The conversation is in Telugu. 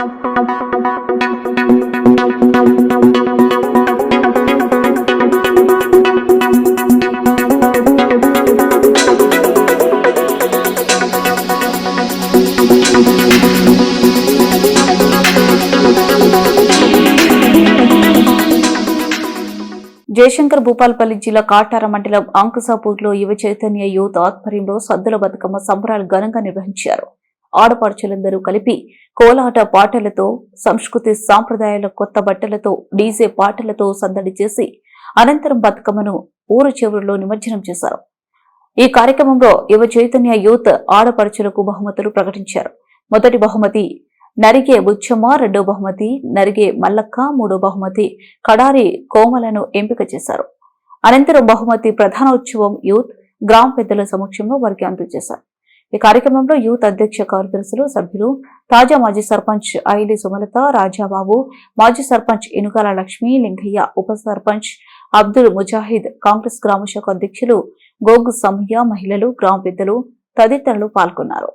జయశంకర్ భూపాల్పల్లి జిల్లా కాటార మండలం అంకుసాపూర్లో యువ చైతన్య యూత్ ఆధ్వర్యంలో సద్దుల బతుకమ్మ సంబరాలు ఘనంగా నిర్వహించారు. ఆడపడుచులందరూ కలిపి కోలాట పాటలతో సంస్కృతి సాంప్రదాయాల కొత్త బట్టలతో డీజే పాటలతో సందడి చేసి అనంతరం బతుకమ్మను ఊరు చివరిలో నిమజ్జనం చేశారు. ఈ కార్యక్రమంలో యువ చైతన్య యూత్ ఆడపడుచులకు బహుమతులు ప్రకటించారు. మొదటి బహుమతి నరిగే బుచ్చమ్మ రెండో బహుమతి నరిగే మల్లక్క మూడో బహుమతి కడారి కోమలను ఎంపిక చేశారు. అనంతరం బహుమతి ప్రధాన ఉత్సవం యూత్ గ్రామ పెద్దల సమక్షంలో వారికి అందజేశారు ఈ కార్యక్రమంలో యూత్ అధ్యక్ష కార్యదర్శులు సభ్యులు తాజా మాజీ సర్పంచ్ ఐలి సుమలత రాజాబాబు మాజీ సర్పంచ్ ఇనుగాల లక్ష్మి లింగయ్య ఉప సర్పంచ్ అబ్దుల్ ముజాహిద్ కాంగ్రెస్ గ్రామ శాఖ అధ్యక్షులు గోగు సమయ్య మహిళలు గ్రామ పెద్దలు తదితరులు పాల్గొన్నారు.